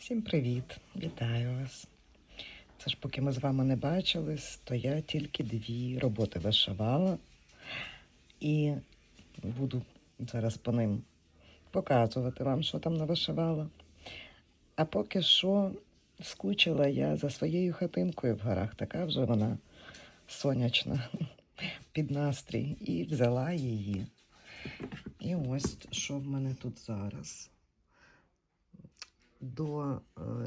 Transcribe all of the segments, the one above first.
Всім привіт! Вітаю вас. Це ж поки ми з вами не бачились, то я тільки дві роботи вишивала і буду зараз по ним показувати вам, що там навишивала. А поки що скучила я за своєю хатинкою в горах, така вже вона сонячна під настрій, і взяла її. І ось що в мене тут зараз до е,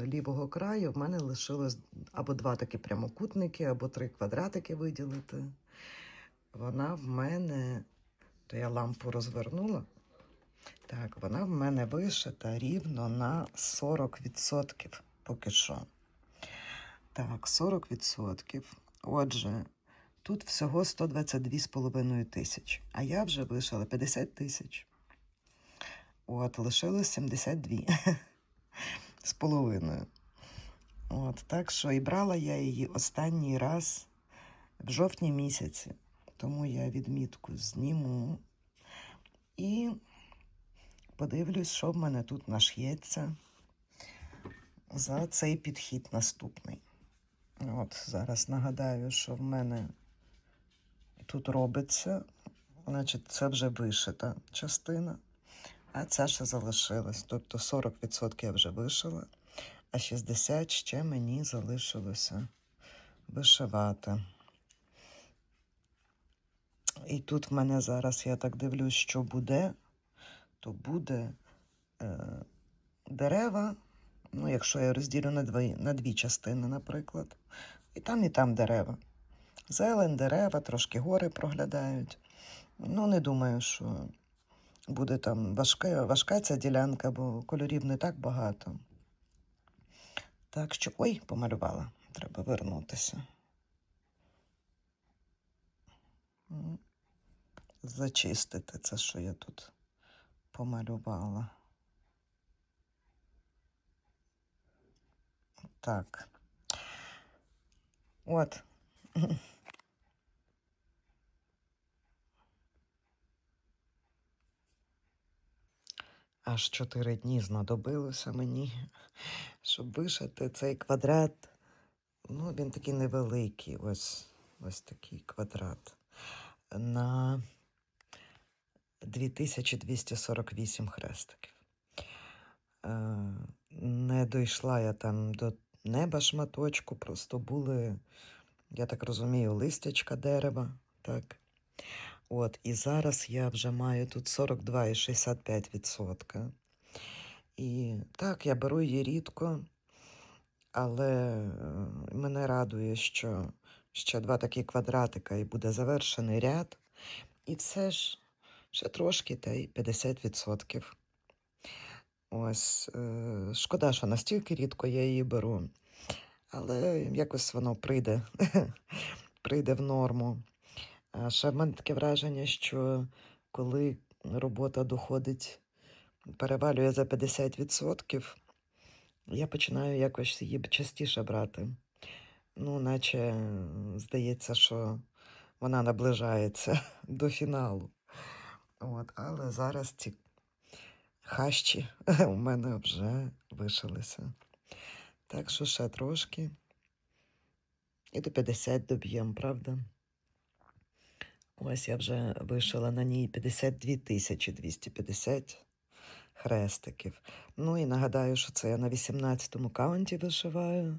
лівого краю в мене лишилось або два такі прямокутники, або три квадратики виділити. Вона в мене, то я лампу розвернула. Так, вона в мене вишита рівно на 40% поки що. Так, 40%. Отже, тут всього 122,5 тисяч, а я вже вишила 50 тисяч. От, лишилось 72 з половиною. От, так що і брала я її останній раз в жовтні місяці. Тому я відмітку зніму і подивлюсь, що в мене тут наш'ється за цей підхід наступний. От, зараз нагадаю, що в мене тут робиться. Значить, це вже вишита частина. А ця ще залишилась. Тобто 40% я вже вишила, а 60% ще мені залишилося вишивати. І тут в мене зараз, я так дивлюсь, що буде, то буде е, дерева. Ну, якщо я розділю на дві, на дві частини, наприклад. І там, і там дерева. Зелень, дерева, трошки гори проглядають. Ну, не думаю, що буде там важка, важка ця ділянка, бо кольорів не так багато. Так що, ой, помалювала. Треба вернутися. Зачистити це, що я тут помалювала. Так. От. Аж чотири дні знадобилося мені, щоб вишити цей квадрат. Ну, він такий невеликий, ось, ось такий квадрат. На 2248 хрестиків. Е, Не дійшла я там до неба шматочку, просто були, я так розумію, листячка дерева. Так. От, і зараз я вже маю тут 42,65%. І так, я беру її рідко, але е, мене радує, що ще два такі квадратика і буде завершений ряд. І це ж ще трошки, та й 50%. Ось, е, шкода, що настільки рідко я її беру, але якось воно прийде, прийде в норму. А ще в мене таке враження, що коли робота доходить, перевалює за 50%, я починаю якось її частіше брати. Ну, наче здається, що вона наближається до фіналу. От, але зараз ці хащі у мене вже вишилися. Так що ще трошки. І до 50 доб'ємо, правда? Ось я вже вишила на ній 52 тисячі 250 хрестиків. Ну і нагадаю, що це я на 18-му каунті вишиваю.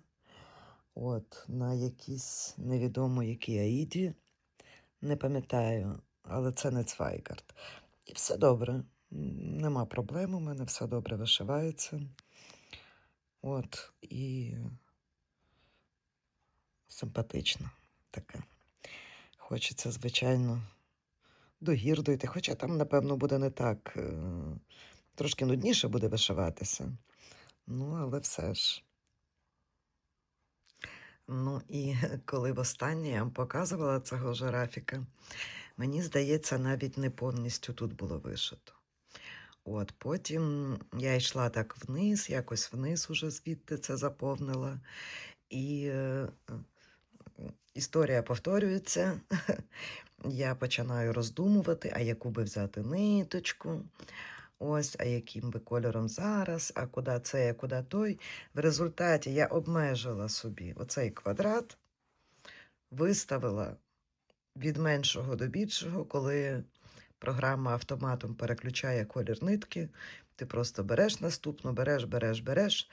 От, на якійсь невідомо якій аїді. Не пам'ятаю, але це не цвайгард. І все добре. Нема проблем, у мене все добре вишивається. От, і симпатично таке. Хочеться, звичайно, до гір дойти, хоча там, напевно, буде не так. е, Трошки нудніше буде вишиватися. Ну, але все ж. Ну і коли востаннє я вам показувала цього жирафіка, мені здається, навіть не повністю тут було вишито. От, потім я йшла так вниз, якось вниз уже звідти це заповнила. І е, історія повторюється. Я починаю роздумувати, а яку би взяти ниточку. Ось, а яким би кольором зараз, а куди цей, а куди той. В результаті я обмежила собі оцей квадрат, виставила від меншого до більшого, коли програма автоматом переключає колір нитки. Ти просто береш наступну, береш, береш, береш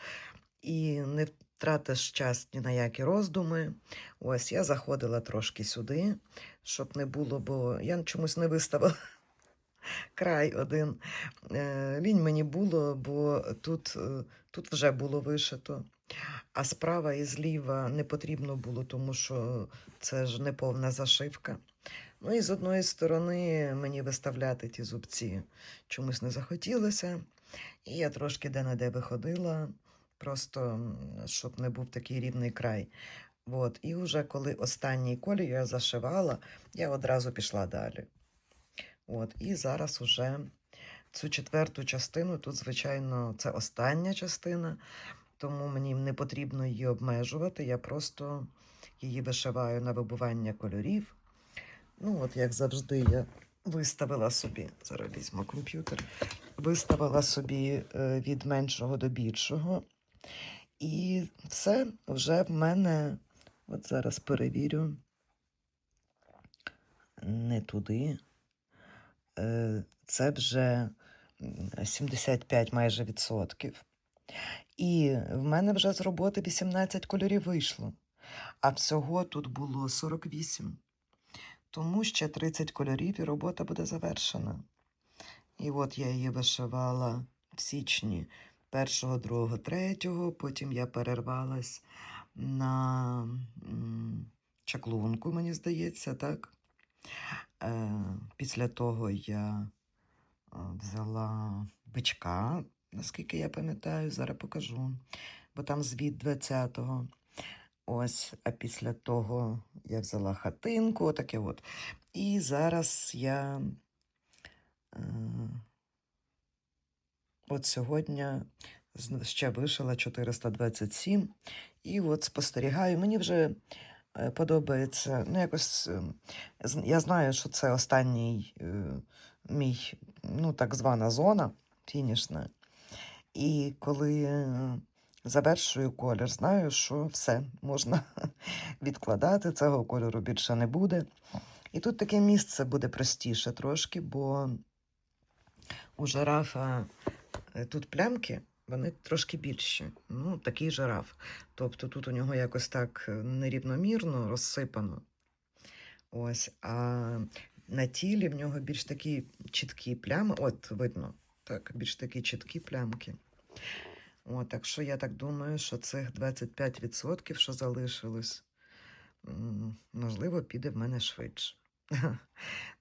і не втратиш час ні на які роздуми. Ось я заходила трошки сюди, щоб не було, бо я чомусь не виставила край один. Е, Лінь мені було, бо тут, е, тут вже було вишито. А справа і зліва не потрібно було, тому що це ж не повна зашивка. Ну і з одної сторони мені виставляти ті зубці чомусь не захотілося. І я трошки де-не-де виходила, просто щоб не був такий рівний край. От. І вже коли останній колір я зашивала, я одразу пішла далі. От. І зараз уже цю четверту частину, тут, звичайно, це остання частина, тому мені не потрібно її обмежувати. Я просто її вишиваю на вибування кольорів. Ну, от як завжди, я виставила собі, зараз візьму комп'ютер, виставила собі е, від меншого до більшого. І все вже в мене, от зараз перевірю, не туди. Е, Це вже 75 майже відсотків. І в мене вже з роботи 18 кольорів вийшло, а всього тут було 48. Тому ще 30 кольорів і робота буде завершена. І от я її вишивала в січні першого, другого, третього. Потім я перервалась на чаклунку, мені здається, так. Е, після того я е, взяла бичка, наскільки я пам'ятаю, зараз покажу, бо там звіт 20-го. Ось, а після того я взяла хатинку, отаке от. І зараз я е, от сьогодні ще вишила 427. І от спостерігаю. Мені вже е, подобається. Ну, якось е, я знаю, що це останній е, мій, ну, так звана зона фінішна. І коли завершую колір, знаю, що все можна відкладати, цього кольору більше не буде. І тут таке місце буде простіше трошки, бо у жирафа тут плямки, вони трошки більші. Ну, такий жираф. Тобто тут у нього якось так е, нерівномірно розсипано. Ось, а на тілі в нього більш такі чіткі плями. От, видно, так, більш такі чіткі плямки. От, так що я так думаю, що цих 25%, що залишилось, можливо, піде в мене швидше.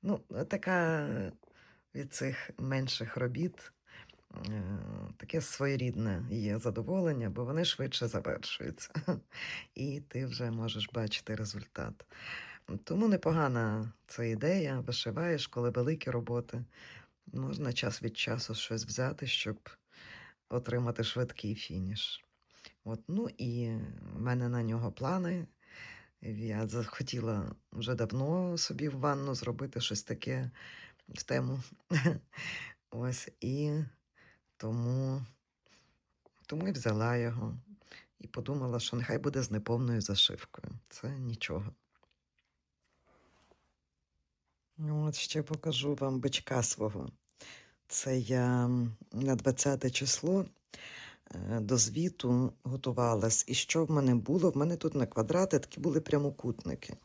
Ну, така від цих менших робіт е, таке своєрідне є задоволення, бо вони швидше завершуються. І ти вже можеш бачити результат. Тому непогана ця ідея. Вишиваєш, коли великі роботи. Можна час від часу щось взяти, щоб отримати швидкий фініш. От, ну і в мене на нього плани. Я захотіла вже давно собі в ванну зробити щось таке в тему. Ось і тому, тому і взяла його і подумала, що нехай буде з неповною зашивкою. Це нічого. Ну, От ще покажу вам бичка свого. Це я на 20 число е, до звіту готувалась. І що в мене було? В мене тут на квадрати такі були прямокутники.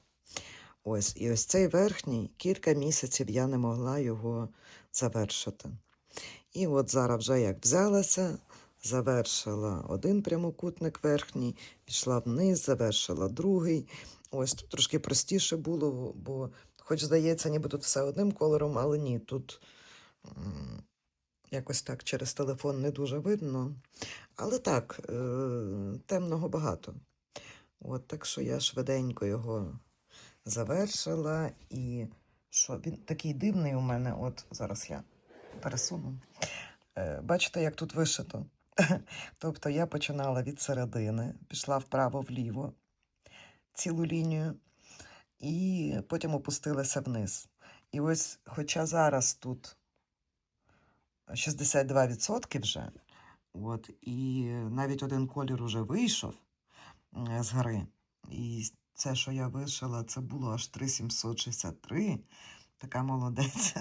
Ось, і ось цей верхній кілька місяців я не могла його завершити. І от зараз вже як взялася, завершила один прямокутник верхній, пішла вниз, завершила другий. Ось тут трошки простіше було, бо, хоч здається, ніби тут все одним кольором, але ні, тут якось так через телефон не дуже видно. Але так, е, темного багато. От так що я швиденько його завершила. І що він такий дивний у мене, от зараз я пересуну. Е, Бачите, як тут вишито. Тобто я починала від середини, пішла вправо-вліво цілу лінію, і потім опустилася вниз. І ось, хоча зараз тут 62% вже. От, і навіть один колір уже вийшов з гри. І це, що я вишила, це було аж 3763. Така молодець.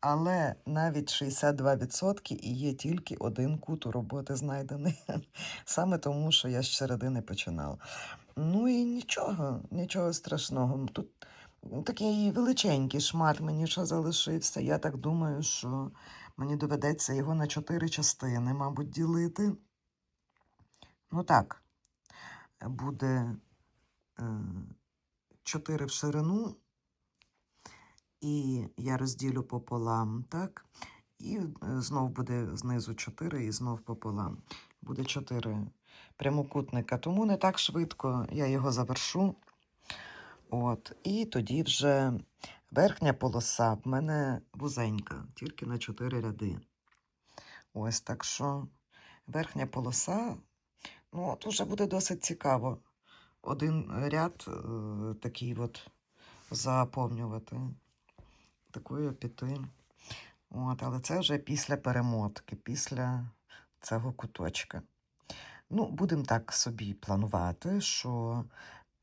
Але навіть 62% і є тільки один кут у роботи знайдений. Саме тому, що я з середини починала. Ну і нічого, нічого страшного. Тут такий величенький шмат мені ще залишився. Я так думаю, що мені доведеться його на чотири частини, мабуть, ділити. Ну так, буде е, чотири в ширину, і я розділю пополам, так? І е, знов буде знизу 4 і знов пополам. Буде 4 прямокутника, тому не так швидко я його завершу. От, і тоді вже верхня полоса в мене вузенька, тільки на 4 ряди. Ось так що верхня полоса, ну от уже буде досить цікаво. Один ряд е, такий от заповнювати, такою піти. От, але це вже після перемотки, після цього куточка. Ну, будемо так собі планувати, що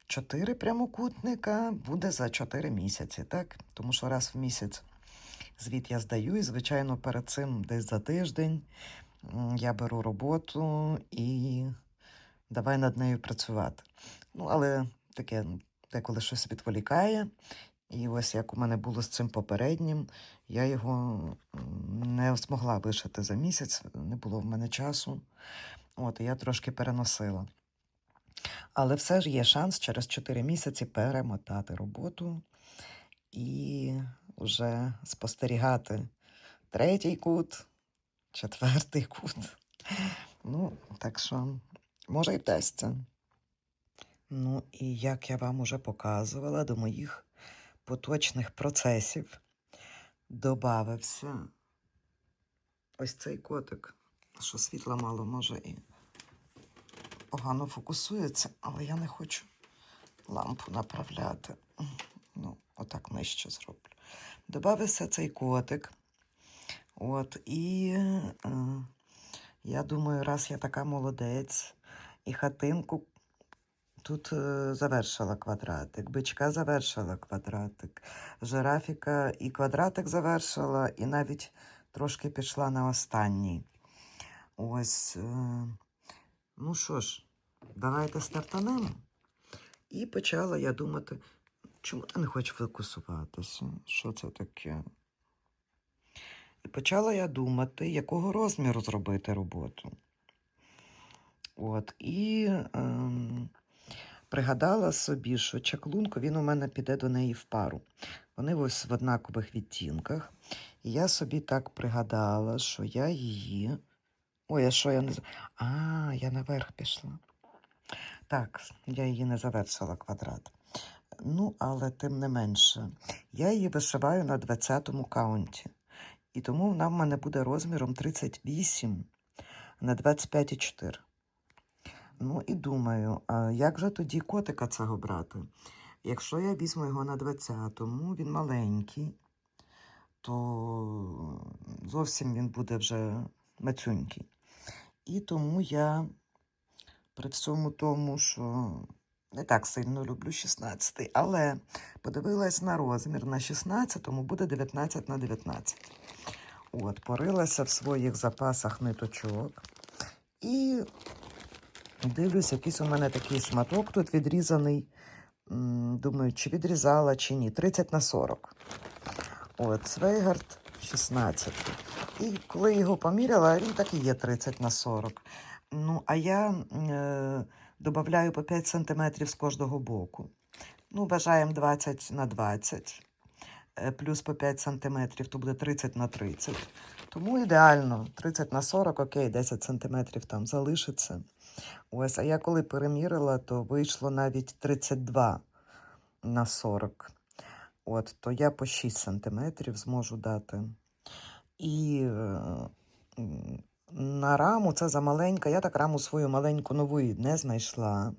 4 прямокутника буде за 4 місяці, так? Тому що раз в місяць звіт я здаю, і, звичайно, перед цим десь за тиждень я беру роботу і давай над нею працювати. Ну, але таке деколи щось відволікає. І ось як у мене було з цим попереднім, я його не змогла вишити за місяць, не було в мене часу. От, я трошки переносила. Але все ж є шанс через 4 місяці перемотати роботу і вже спостерігати третій кут, четвертий кут. Ну, так що, може, і вдасться. Ну, і як я вам уже показувала, до моїх поточних процесів додався ось цей котик, що світла мало може і погано фокусується, але я не хочу лампу направляти. Ну, отак нижче зроблю. Добавився цей котик. От, і е, я думаю, раз я така молодець, і хатинку тут е, завершила квадратик, бичка завершила квадратик, жирафіка і квадратик завершила, і навіть трошки пішла на останній. Ось. Е, ну що ж, давайте стартанемо. І почала я думати, чому ти не хочеш фокусуватися? Що це таке? І почала я думати, якого розміру зробити роботу. От, і ем, пригадала собі, що чаклунко він у мене піде до неї в пару. Вони ось в однакових відтінках. І я собі так пригадала, що я її. Ой, а що я не. А, я наверх пішла. Так, я її не завершила квадрат. Ну, але тим не менше, я її вишиваю на 20-му каунті. І тому вона в мене буде розміром 38 на 25,4. Ну і думаю, а як же тоді котика цього брати? Якщо я візьму його на 20-му, він маленький, то зовсім він буде вже мацюнький. І тому я при всьому тому, що не так сильно люблю 16-й, але подивилась на розмір. На 16-му буде 19 на 19. От, порилася в своїх запасах ниточок. І дивлюсь, якийсь у мене такий шматок тут відрізаний. Думаю, чи відрізала, чи ні. 30 на 40. От, Свейгард 16. І коли його поміряла, він так і є 30 на 40. Ну, а я е, додаю по 5 см з кожного боку. Ну, вважаємо 20 на 20, е, плюс по 5 см, то буде 30 на 30. Тому ідеально 30 на 40, окей, 10 см там залишиться. Ось, а я коли перемірила, то вийшло навіть 32 на 40. От, то я по 6 см зможу дати. І е, на раму це замаленька. Я так раму свою маленьку нову не знайшла.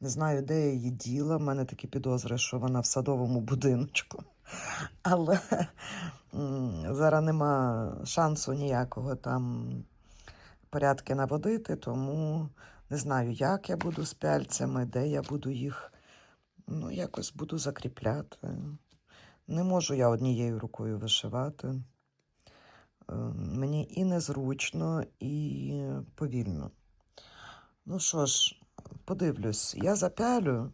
Не знаю, де я її діла. У мене такі підозри, що вона в садовому будиночку. Але зараз нема шансу ніякого там порядки наводити, тому не знаю, як я буду з пяльцями, де я буду їх ну, якось буду закріпляти. Не можу я однією рукою вишивати. Е, Мені і незручно, і повільно. Ну що ж, подивлюсь, я запялю.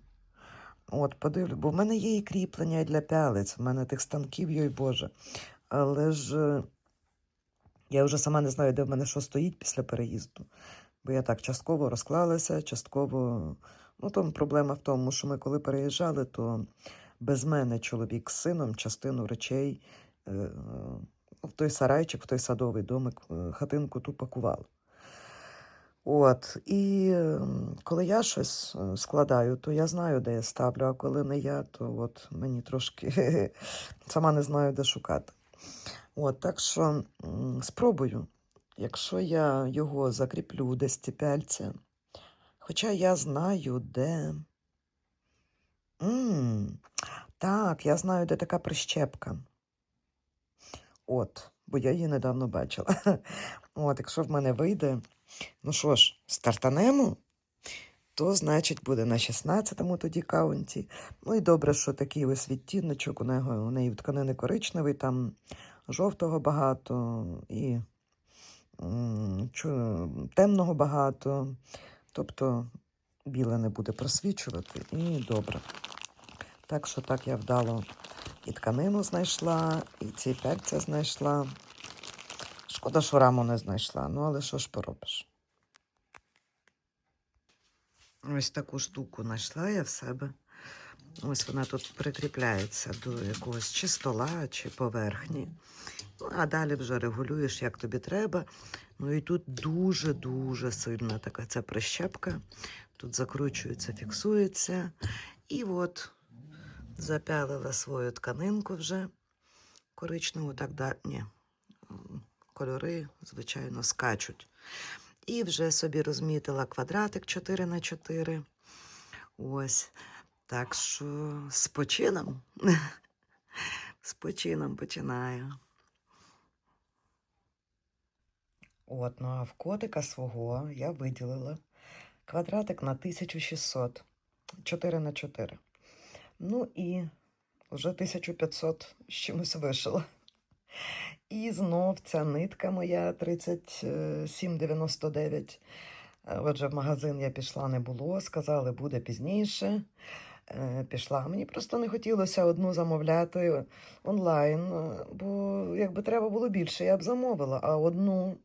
От, подивлю, бо в мене є і кріплення для пялиць, в мене тих станків, йой Боже. Але ж я вже сама не знаю, де в мене що стоїть після переїзду. Бо я так частково розклалася, частково. Ну, там проблема в тому, що ми коли переїжджали, то без мене чоловік з сином частину речей е, е, в той сарайчик, в той садовий домик, е, хатинку ту пакували. От, і е, коли я щось е, складаю, то я знаю, де я ставлю, а коли не я, то от мені трошки сама не знаю, де шукати. От, так що спробую, якщо я його закріплю десь ці хоча я знаю, де. м так, я знаю, де така прищепка. От, бо я її недавно бачила. От, якщо в мене вийде, ну що ж, стартанемо, то значить буде на 16-му тоді каунті. Ну і добре, що такий ось відтіночок у неї, у неї тканини коричневий, там жовтого багато і темного багато. Тобто біле не буде просвічувати і добре. Так що так я вдало і тканину знайшла, і ці пельця знайшла. Шкода, що раму не знайшла. Ну, але що ж поробиш? Ось таку штуку знайшла я в себе. Ось вона тут прикріпляється до якогось чи стола, чи поверхні. Ну, а далі вже регулюєш, як тобі треба. Ну і тут дуже-дуже сильна така ця прищепка. Тут закручується, фіксується. І от запялила свою тканинку вже коричневу, так далі. Ні, кольори, звичайно, скачуть. І вже собі розмітила квадратик 4 на 4 Ось. Так що з почином. з почином починаю. От, ну а в котика свого я виділила квадратик на 1600. 4 на 4. Ну і вже 1500 з чимось вишила. І знов ця нитка моя 37,99. Е, Отже, в магазин я пішла, не було. Сказали, буде пізніше. Е, Пішла. Мені просто не хотілося одну замовляти онлайн, е, бо якби треба було більше, я б замовила, а одну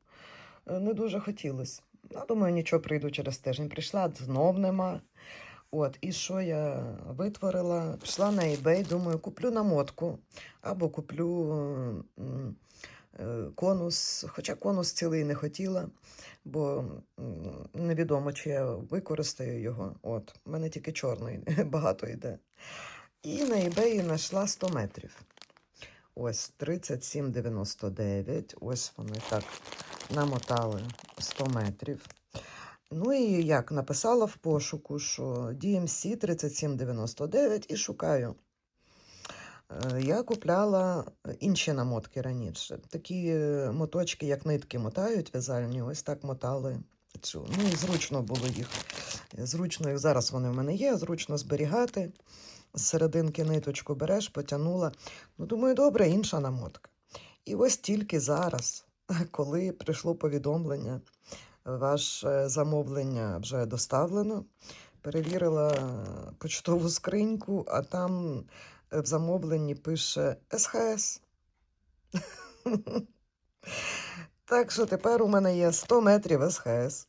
е, не дуже хотілося. Ну, думаю, нічого прийду через тиждень. Прийшла, знов нема. От, і що я витворила? Пішла на eBay, думаю, куплю намотку або куплю е, конус, хоча конус цілий не хотіла, бо невідомо, чи я використаю його. От, у мене тільки чорний багато йде. І на eBay знайшла 100 метрів. Ось 37,99. Ось вони так намотали 100 метрів. Ну і як написала в пошуку, що DMC 3799 і шукаю. Е, Я купляла інші намотки раніше. Такі е, моточки, як нитки мотають в'язальні, ось так мотали цю. Ну і зручно було їх. Зручно їх зараз вони в мене є, зручно зберігати. З серединки ниточку береш, потягнула. Ну, думаю, добре, інша намотка. І ось тільки зараз, коли прийшло повідомлення, ваше замовлення вже доставлено. Перевірила почтову скриньку, а там в замовленні пише СХС. Так що тепер у мене є 100 метрів СХС.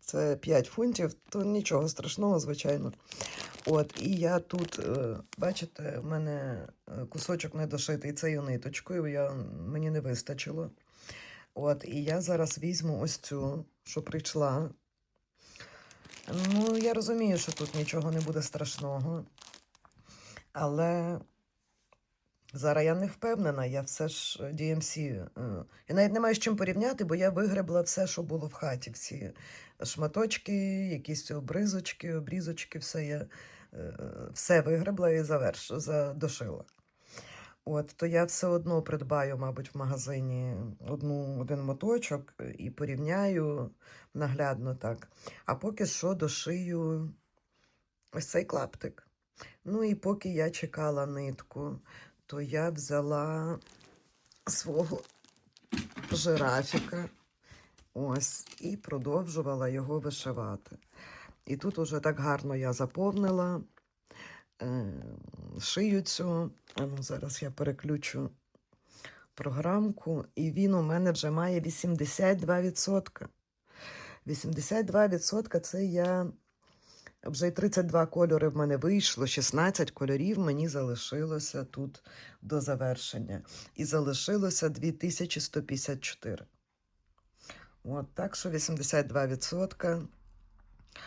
Це 5 фунтів, то нічого страшного, звичайно. От, і я тут, е, бачите, в мене е, кусочок недошитий цією ниточкою, я, мені не вистачило. От, і я зараз візьму ось цю, що прийшла. Ну, я розумію, що тут нічого не буде страшного. Але Зараз я не впевнена, я все ж е, DMC. е, Я навіть не маю з чим порівняти, бо я вигребла все, що було в хаті. Всі шматочки, якісь обризочки, обрізочки, все я е, все вигребла і заверш, задошила. От, то я все одно придбаю, мабуть, в магазині одну, один моточок і порівняю наглядно так. А поки що дошию ось цей клаптик. Ну і поки я чекала нитку, то я взяла свого жирафіка ось і продовжувала його вишивати. І тут уже так гарно я заповнила е, шию цю. Ну, зараз я переключу програмку, і він у мене вже має 82%. 82% це я вже й 32 кольори в мене вийшло, 16 кольорів мені залишилося тут до завершення. І залишилося 2154. От, так що 82%.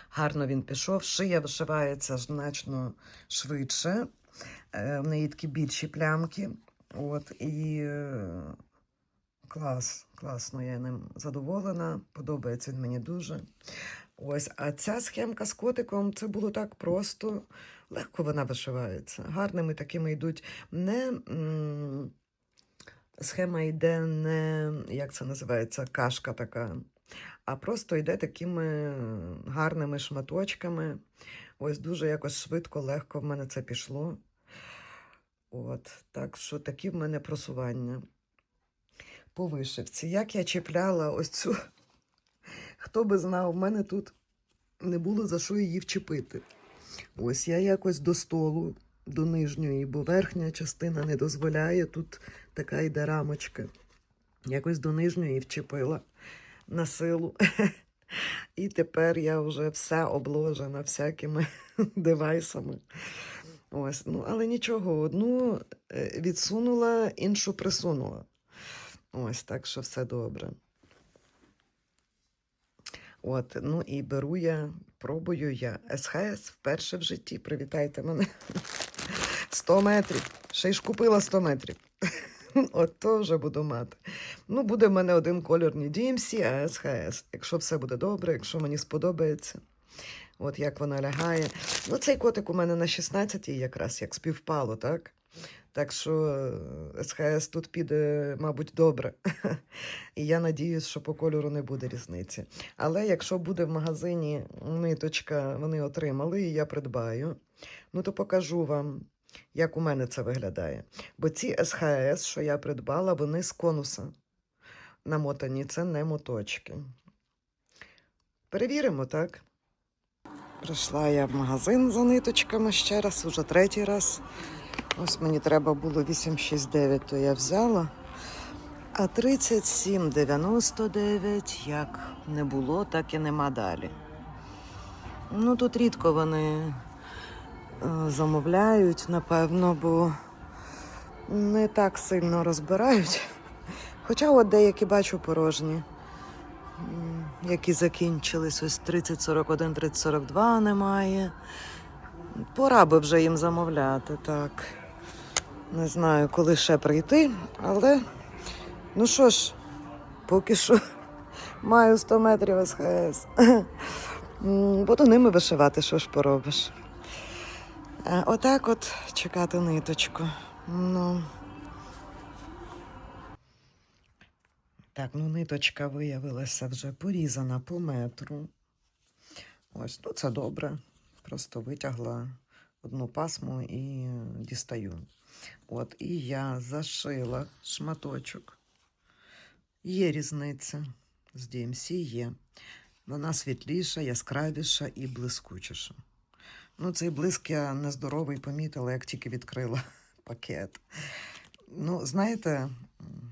Гарно він пішов. Шия вишивається значно швидше. Е, В неї такі більші плямки. От, і е, клас, класно, я ним задоволена. Подобається він мені дуже. Ось, а ця схемка з котиком це було так просто. Легко вона вишивається. Гарними такими йдуть. Не, схема йде не, як це називається, кашка така, а просто йде такими гарними шматочками. Ось дуже якось швидко, легко в мене це пішло. От, так що такі в мене просування по вишивці. Як я чіпляла ось цю, хто би знав, в мене тут не було за що її вчепити. Ось я якось до столу, до нижньої, бо верхня частина не дозволяє, тут така йде рамочка. Якось до нижньої вчепила на силу. І тепер я вже все обложена всякими девайсами. Ось, ну, але нічого, одну е, відсунула, іншу присунула. Ось, так що все добре. От, ну і беру я, пробую я СХС вперше в житті. Привітайте мене. 100 метрів. Ще й ж купила 100 метрів. От то вже буду мати. Ну, буде в мене один кольор не DMC, а СХС. Якщо все буде добре, якщо мені сподобається. От як вона лягає. Ну, цей котик у мене на 16 якраз як співпало, так? Так що е, СХС тут піде, мабуть, добре. І я надіюсь, що по кольору не буде різниці. Але якщо буде в магазині ниточка, вони отримали, і я придбаю, ну то покажу вам, як у мене це виглядає. Бо ці СХС, що я придбала, вони з конуса намотані, це не моточки. Перевіримо, так? Прийшла я в магазин за ниточками ще раз, уже третій раз. Ось мені треба було 869, то я взяла. А 37,99 як не було, так і нема далі. Ну тут рідко вони замовляють, напевно, бо не так сильно розбирають. Хоча от деякі бачу порожні, які закінчились. Ось 3041, 3042 немає. Пора би вже їм замовляти, так. Не знаю, коли ще прийти, але ну що ж, поки що маю 100 метрів СХС. Буду ними вишивати, що ж поробиш. Отак от чекати ниточку. Ну. Так, ну ниточка виявилася вже порізана по метру. Ось, ну це добре. Просто витягла одну пасму і дістаю. От, і я зашила шматочок. Є різниця з DMC є. Вона світліша, яскравіша і блискучіша. Ну, цей блиск я нездоровий помітила, як тільки відкрила пакет. Ну, знаєте,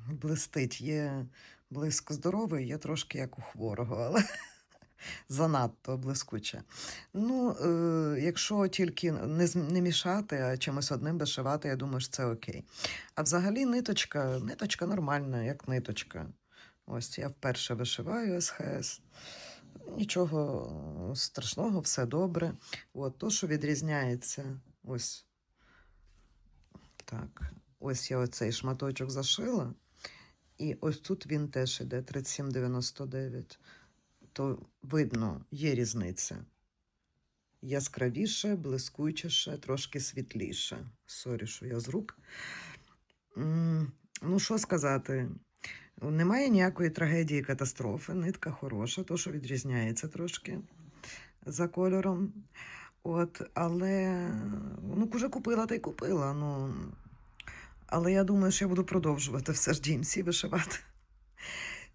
блистить. Є блиск здоровий, є трошки як у хворого, але занадто блискуче. Ну, е, якщо тільки не, не мішати, а чимось одним вишивати, я думаю, що це окей. А взагалі ниточка, ниточка нормальна, як ниточка. Ось я вперше вишиваю СХС. Нічого е, страшного, все добре. От, то, що відрізняється, ось так. Ось я оцей шматочок зашила. І ось тут він теж іде 37,99. То видно, є різниця. Яскравіше, блискучіше, трошки світліше. Сорі, що я з рук. Ну, що сказати? Немає ніякої трагедії, катастрофи. Нитка хороша, то що відрізняється трошки за кольором. От, але ну, вже купила та й купила. Ну, але я думаю, що я буду продовжувати все ж джинсі вишивати.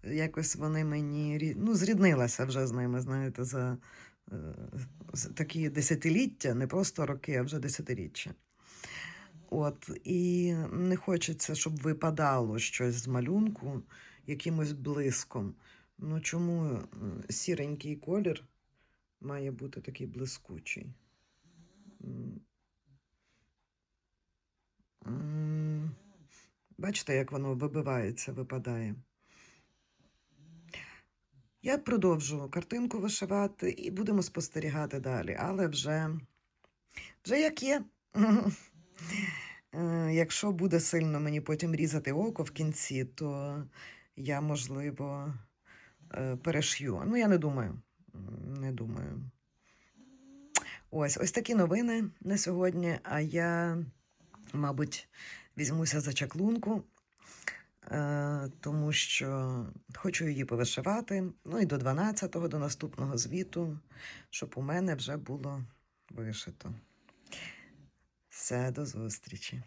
Якось вони мені ну, зріднилася вже з ними, знаєте, за е, такі десятиліття, не просто роки, а вже десятиріччя. От, і не хочеться, щоб випадало щось з малюнку якимось блиском. Ну чому е, сіренький колір має бути такий блискучий? Бачите, як воно вибивається, випадає. Я продовжу картинку вишивати і будемо спостерігати далі, але вже, вже як є. Е, Якщо буде сильно мені потім різати око в кінці, то я, можливо, е, перешью. Ну, я не думаю. Не думаю. Ось, ось такі новини на сьогодні. А я, мабуть, візьмуся за чаклунку, е, тому що хочу її повишивати. Ну і до 12-го, до наступного звіту, щоб у мене вже було вишито. Все, до зустрічі.